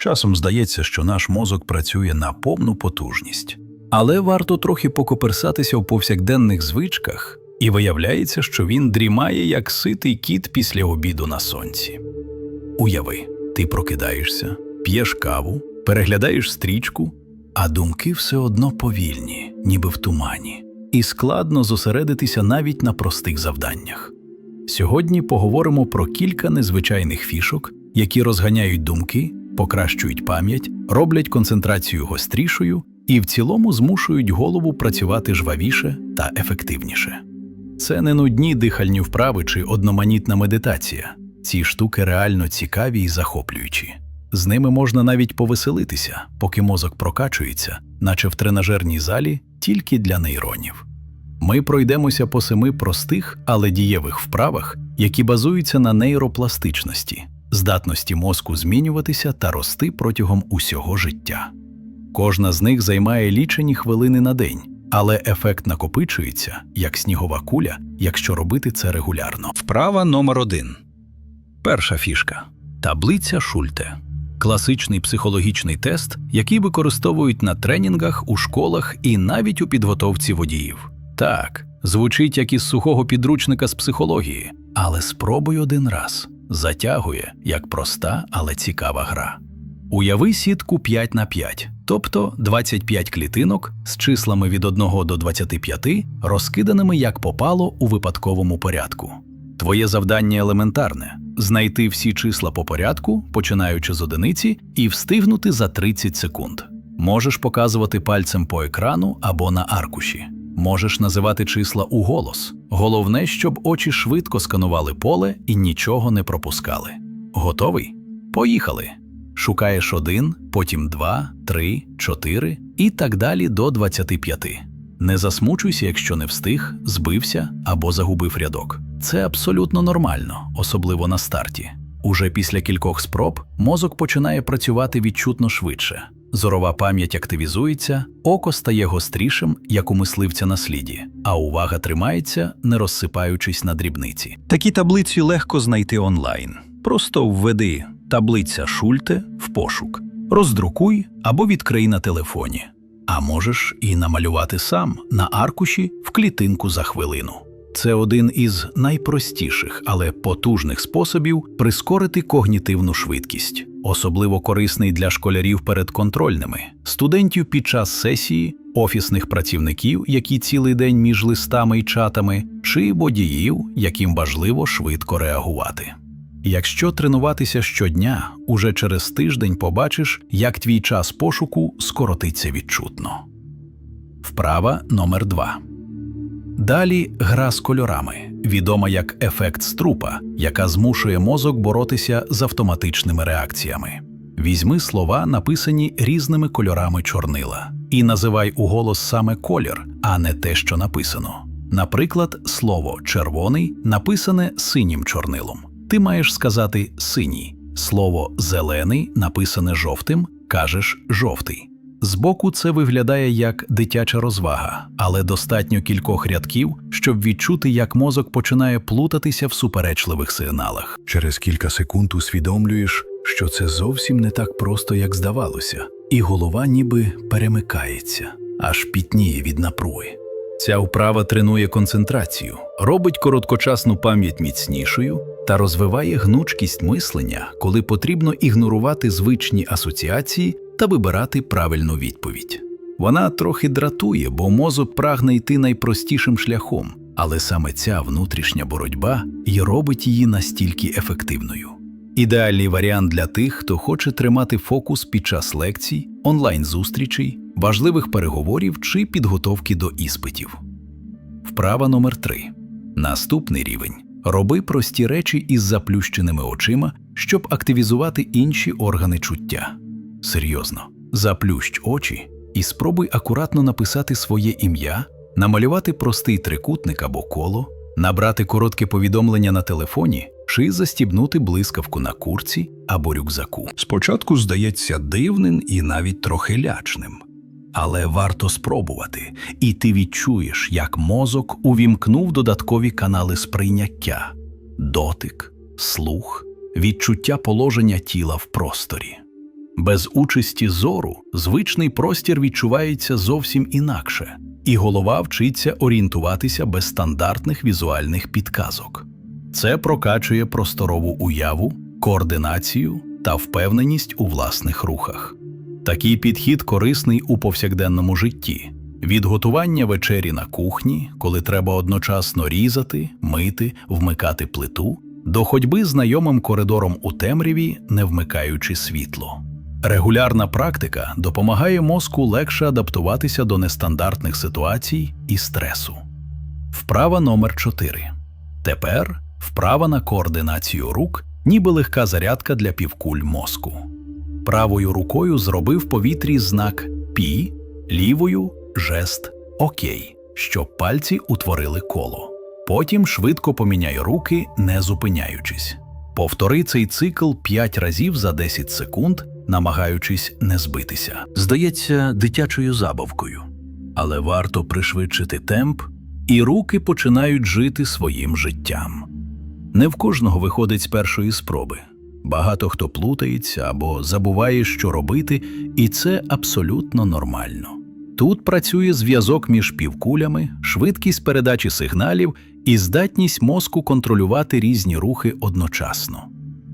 Часом здається, що наш мозок працює на повну потужність. Але варто трохи покоперсатися в повсякденних звичках, і виявляється, що він дрімає, як ситий кіт після обіду на сонці. Уяви, ти прокидаєшся, п'єш каву, переглядаєш стрічку, а думки все одно повільні, ніби в тумані, і складно зосередитися навіть на простих завданнях. Сьогодні поговоримо про кілька незвичайних фішок, які розганяють думки, покращують пам'ять, роблять концентрацію гострішою і в цілому змушують голову працювати жвавіше та ефективніше. Це не нудні дихальні вправи чи одноманітна медитація. Ці штуки реально цікаві і захоплюючі. З ними можна навіть повеселитися, поки мозок прокачується, наче в тренажерній залі, тільки для нейронів. Ми пройдемося по семи простих, але дієвих вправах, які базуються на нейропластичності, здатності мозку змінюватися та рости протягом усього життя. Кожна з них займає лічені хвилини на день, але ефект накопичується, як снігова куля, якщо робити це регулярно. Вправа номер один. Перша фішка таблиця Шульте. Класичний психологічний тест, який використовують на тренінгах, у школах і навіть у підготовці водіїв. Так, звучить як із сухого підручника з психології, але спробуй один раз. Затягує як проста, але цікава гра. Уяви сітку 5 на 5, тобто 25 клітинок з числами від 1 до 25, розкиданими як попало у випадковому порядку. Твоє завдання елементарне знайти всі числа по порядку, починаючи з одиниці, і встигнути за 30 секунд. Можеш показувати пальцем по екрану або на аркуші. Можеш називати числа у голос. Головне, щоб очі швидко сканували поле і нічого не пропускали. Готовий? Поїхали! Шукаєш один, потім два, три, чотири і так далі до 25. Не засмучуйся, якщо не встиг, збився або загубив рядок. Це абсолютно нормально, особливо на старті. Уже після кількох спроб мозок починає працювати відчутно швидше. Зорова пам'ять активізується, око стає гострішим, як у мисливця на сліді, а увага тримається, не розсипаючись на дрібниці. Такі таблиці легко знайти онлайн. Просто введи таблиця Шульте в пошук, роздрукуй або відкрий на телефоні. А можеш і намалювати сам на аркуші в клітинку за хвилину. Це один із найпростіших, але потужних способів прискорити когнітивну швидкість, особливо корисний для школярів перед контрольними, студентів під час сесії, офісних працівників, які цілий день між листами і чатами, чи водіїв, яким важливо швидко реагувати. Якщо тренуватися щодня, уже через тиждень побачиш, як твій час пошуку скоротиться відчутно. Вправа номер 2 Далі гра з кольорами, відома як ефект струпа, яка змушує мозок боротися з автоматичними реакціями. Візьми слова, написані різними кольорами чорнила, і називай уголос саме колір, а не те, що написано. Наприклад, слово червоний написане синім чорнилом. Ти маєш сказати синій. Слово зелений написане жовтим, кажеш жовтий. Збоку це виглядає як дитяча розвага, але достатньо кількох рядків, щоб відчути, як мозок починає плутатися в суперечливих сигналах. Через кілька секунд усвідомлюєш, що це зовсім не так просто, як здавалося, і голова ніби перемикається, аж пітніє від напруги. Ця вправа тренує концентрацію, робить короткочасну пам'ять міцнішою та розвиває гнучкість мислення, коли потрібно ігнорувати звичні асоціації та вибирати правильну відповідь. Вона трохи дратує, бо мозок прагне йти найпростішим шляхом, але саме ця внутрішня боротьба і робить її настільки ефективною. Ідеальний варіант для тих, хто хоче тримати фокус під час лекцій, онлайн-зустрічей, важливих переговорів чи підготовки до іспитів. Вправа номер 3 Наступний рівень. Роби прості речі із заплющеними очима, щоб активізувати інші органи чуття. Серйозно, заплющ очі і спробуй акуратно написати своє ім'я, намалювати простий трикутник або коло, набрати коротке повідомлення на телефоні чи застібнути блискавку на курці або рюкзаку. Спочатку здається дивним і навіть трохи лячним. Але варто спробувати, і ти відчуєш, як мозок увімкнув додаткові канали сприйняття, дотик, слух, відчуття положення тіла в просторі. Без участі зору звичний простір відчувається зовсім інакше, і голова вчиться орієнтуватися без стандартних візуальних підказок. Це прокачує просторову уяву, координацію та впевненість у власних рухах. Такий підхід корисний у повсякденному житті. Від готування вечері на кухні, коли треба одночасно різати, мити, вмикати плиту, до ходьби знайомим коридором у темряві, не вмикаючи світло. Регулярна практика допомагає мозку легше адаптуватися до нестандартних ситуацій і стресу. Вправа номер 4. Тепер вправа на координацію рук, ніби легка зарядка для півкуль мозку. Правою рукою зробив повітрі знак Пі, лівою жест Окей, щоб пальці утворили коло. Потім швидко поміняй руки, не зупиняючись. Повтори цей цикл 5 разів за 10 секунд, намагаючись не збитися. Здається, дитячою забавкою. Але варто пришвидшити темп, і руки починають жити своїм життям. Не в кожного виходить з першої спроби. Багато хто плутається або забуває, що робити, і це абсолютно нормально. Тут працює зв'язок між півкулями, швидкість передачі сигналів і здатність мозку контролювати різні рухи одночасно.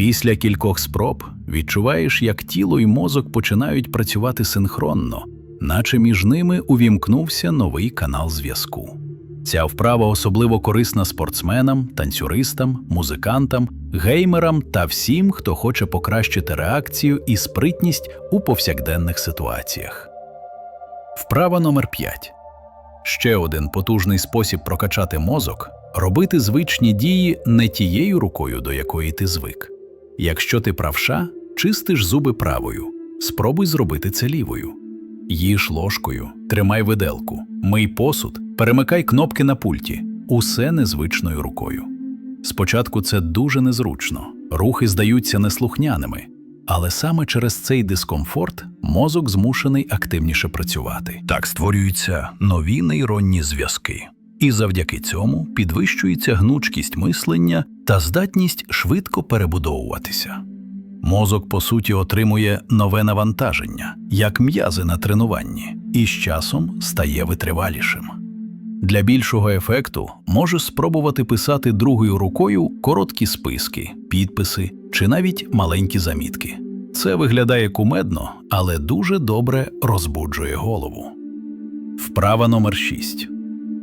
Після кількох спроб відчуваєш, як тіло і мозок починають працювати синхронно, наче між ними увімкнувся новий канал зв'язку. Ця вправа особливо корисна спортсменам, танцюристам, музикантам, геймерам та всім, хто хоче покращити реакцію і спритність у повсякденних ситуаціях. Вправа номер 5. Ще один потужний спосіб прокачати мозок робити звичні дії не тією рукою, до якої ти звик. Якщо ти правша, чистиш зуби правою, спробуй зробити це лівою. Їж ложкою, тримай виделку, мий посуд, перемикай кнопки на пульті, усе незвичною рукою. Спочатку це дуже незручно, рухи здаються неслухняними, але саме через цей дискомфорт мозок змушений активніше працювати. Так створюються нові нейронні зв'язки, і завдяки цьому підвищується гнучкість мислення та здатність швидко перебудовуватися. Мозок, по суті, отримує нове навантаження, як м'язи на тренуванні, і з часом стає витривалішим. Для більшого ефекту можеш спробувати писати другою рукою короткі списки, підписи чи навіть маленькі замітки. Це виглядає кумедно, але дуже добре розбуджує голову. Вправа номер 6.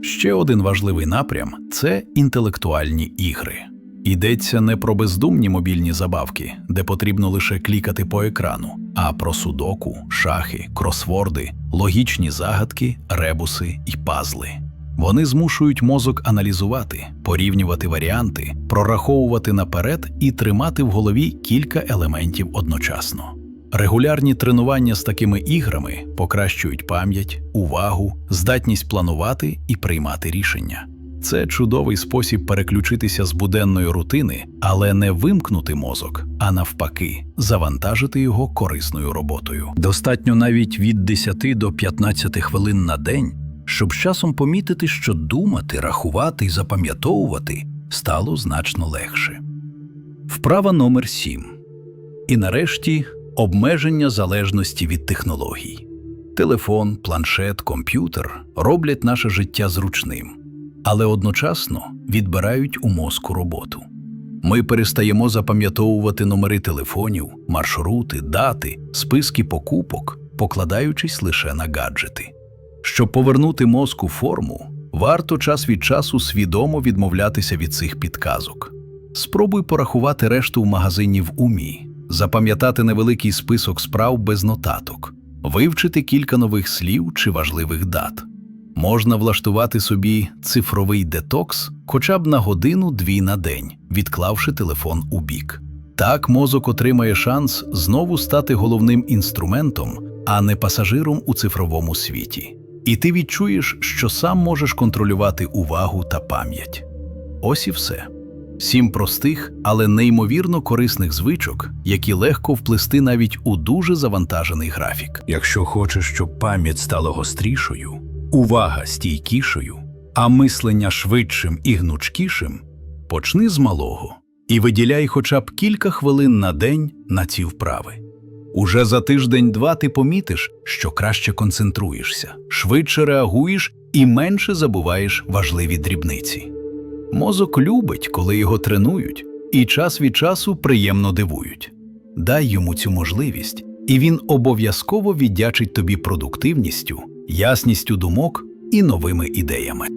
Ще один важливий напрям це інтелектуальні ігри. Йдеться не про бездумні мобільні забавки, де потрібно лише клікати по екрану, а про судоку, шахи, кросворди, логічні загадки, ребуси і пазли. Вони змушують мозок аналізувати, порівнювати варіанти, прораховувати наперед і тримати в голові кілька елементів одночасно. Регулярні тренування з такими іграми покращують пам'ять, увагу, здатність планувати і приймати рішення. Це чудовий спосіб переключитися з буденної рутини, але не вимкнути мозок, а навпаки, завантажити його корисною роботою. Достатньо навіть від 10 до 15 хвилин на день, щоб з часом помітити, що думати, рахувати і запам'ятовувати стало значно легше. Вправа номер 7. І нарешті обмеження залежності від технологій. Телефон, планшет, комп'ютер роблять наше життя зручним, але одночасно відбирають у мозку роботу. Ми перестаємо запам'ятовувати номери телефонів, маршрути, дати, списки покупок, покладаючись лише на гаджети. Щоб повернути мозку форму, варто час від часу свідомо відмовлятися від цих підказок. Спробуй порахувати решту в магазині в умі, запам'ятати невеликий список справ без нотаток, вивчити кілька нових слів чи важливих дат. Можна влаштувати собі цифровий детокс хоча б на годину-дві на день, відклавши телефон у бік. Так мозок отримає шанс знову стати головним інструментом, а не пасажиром у цифровому світі. І ти відчуєш, що сам можеш контролювати увагу та пам'ять. Ось і все. Сім простих, але неймовірно корисних звичок, які легко вплести навіть у дуже завантажений графік. Якщо хочеш, щоб пам'ять стала гострішою, увага стійкішою, а мислення швидшим і гнучкішим, почни з малого і виділяй хоча б кілька хвилин на день на ці вправи. Уже за тиждень-два ти помітиш, що краще концентруєшся, швидше реагуєш і менше забуваєш важливі дрібниці. Мозок любить, коли його тренують, і час від часу приємно дивують. Дай йому цю можливість, і він обов'язково віддячить тобі продуктивністю, ясністю думок і новими ідеями.